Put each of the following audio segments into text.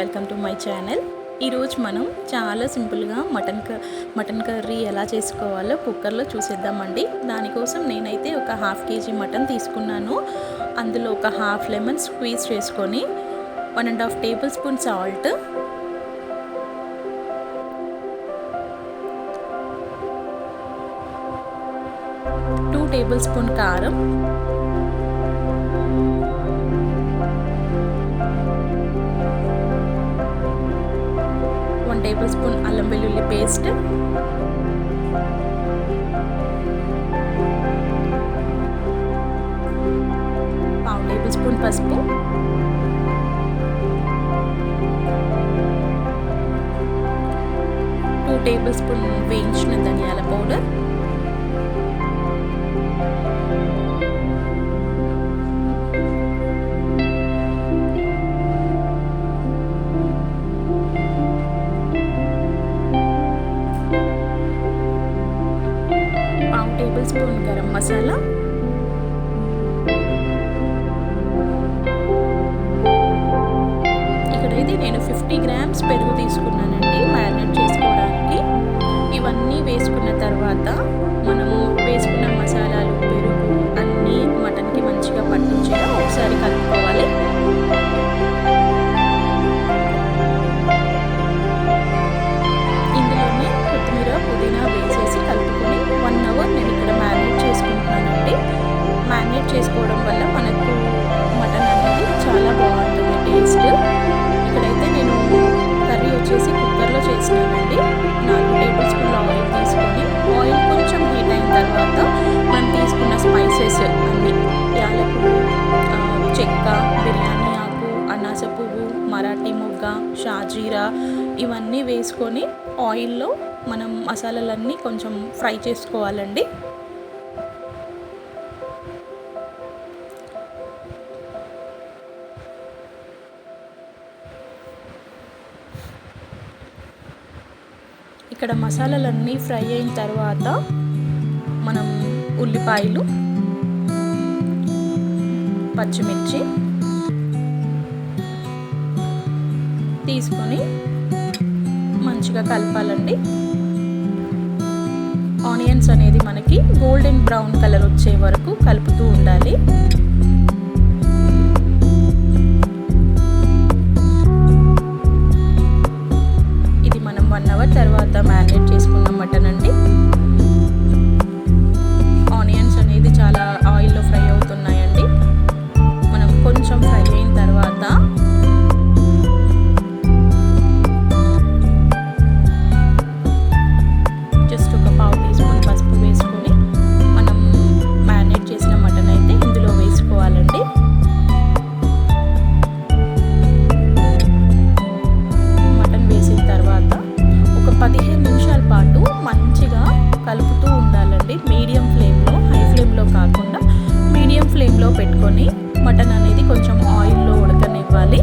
Welcome to my channel. ఈరోజు మనం చాలా సింపుల్గా మటన్ క మటన్ కర్రీ ఎలా చేసుకోవాలో కుక్కర్లో చూసేద్దామండి. దానికోసం నేనైతే ఒక హాఫ్ కేజీ మటన్ తీసుకున్నాను. అందులో ఒక హాఫ్ లెమన్ స్క్వీజ్ చేసుకొని one and half tablespoon salt. Two tablespoon కారం. టేబుల్ స్పూన్ అల్లం వెల్లుల్లి పేస్ట్ పావు టేబుల్ స్పూన్ పసుపు టూ టేబుల్ స్పూన్ వేయించిన ధనియాల powder tablespoon garam masala. ఇక్కడైతే నేను ఫిఫ్టీ గ్రామ్స్ పెరుగు తీసుకున్నానండి మ్యారినేట్ చేసుకోవడానికి. ఇవన్నీ వేసుకున్న తర్వాత మనము వేసుకున్న మరాఠీ ముగ్గ షాజీరా ఇవన్నీ వేసుకొని ఆయిల్లో మనం మసాలాలన్నీ కొంచెం ఫ్రై చేసుకోవాలండి. ఇక్కడ మసాలాలన్నీ ఫ్రై అయిన తర్వాత మనం ఉల్లిపాయలు పచ్చిమిర్చి తీసుకొని మంచిగా కలపాలండి. ఆనియన్స్ అనేది మనకి గోల్డెన్ బ్రౌన్ కలర్ వచ్చే వరకు కలుపుతూ ఉండాలి. పెట్టుకొని మటన్ అనేది కొంచెం ఆయిల్లో ఉడకనివ్వాలి.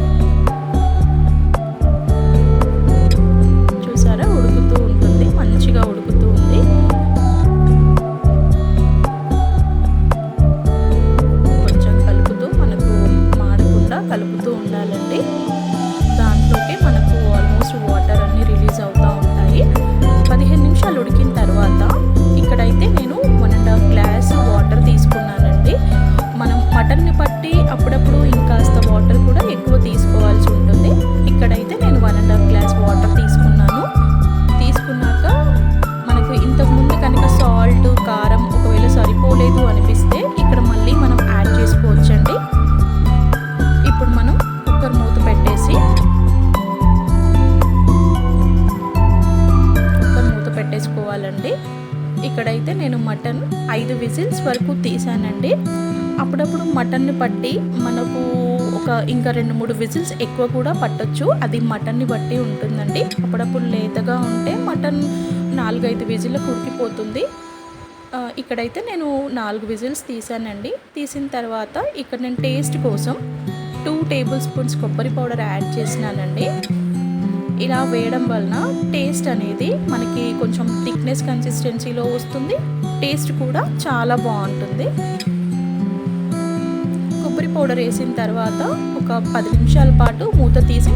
పెట్టేసుకోవాలండి. ఇక్కడైతే నేను మటన్ ఐదు విజిల్స్ వరకు తీసానండి. అప్పుడప్పుడు మటన్ని పట్టి మనకు ఒక ఇంకా రెండు మూడు విజిల్స్ ఎక్కువ కూడా పట్టొచ్చు. అది మటన్ని బట్టి ఉంటుందండి. అప్పుడప్పుడు లేతగా ఉంటే మటన్ నాలుగైదు విజిల్లకు ఉడికిపోతుంది ఇక్కడైతే నేను నాలుగు విజిల్స్ తీసానండి. తీసిన తర్వాత ఇక్కడ నేను టేస్ట్ కోసం టూ టేబుల్ స్పూన్స్ కొబ్బరి పౌడర్ యాడ్ చేసినానండి. ఇలా వేయడం వలన టేస్ట్ అనేది మనకి కొంచెం థిక్నెస్ కన్సిస్టెన్సీలో వస్తుంది. టేస్ట్ కూడా చాలా బాగుంటుంది. కొబ్బరి పౌడర్ వేసిన తర్వాత ఒక పది నిమిషాల పాటు మూత తీసి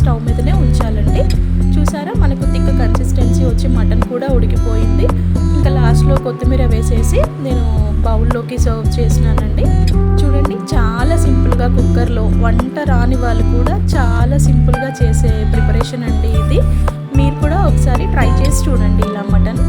స్టవ్ మీదనే ఉంచాలండి. చూసారా? మనకు తిక్క కన్సిస్టెన్సీ వచ్చి మటన్ కూడా ఉడికిపోయింది. ఇంకా లాస్ట్లో కొత్తిమీర వేసేసి నేను బౌల్లోకి సర్వ్ చేసినానండి. చూడండి చాలా సింపుల్ కుక్కర్లో వంట రాని వాళ్ళు కూడా చాలా సింపుల్గా చేసే ప్రిపరేషన్ అండి ఇది. మీరు కూడా ఒకసారి ట్రై చేసి చూడండి ఇలా మటన్.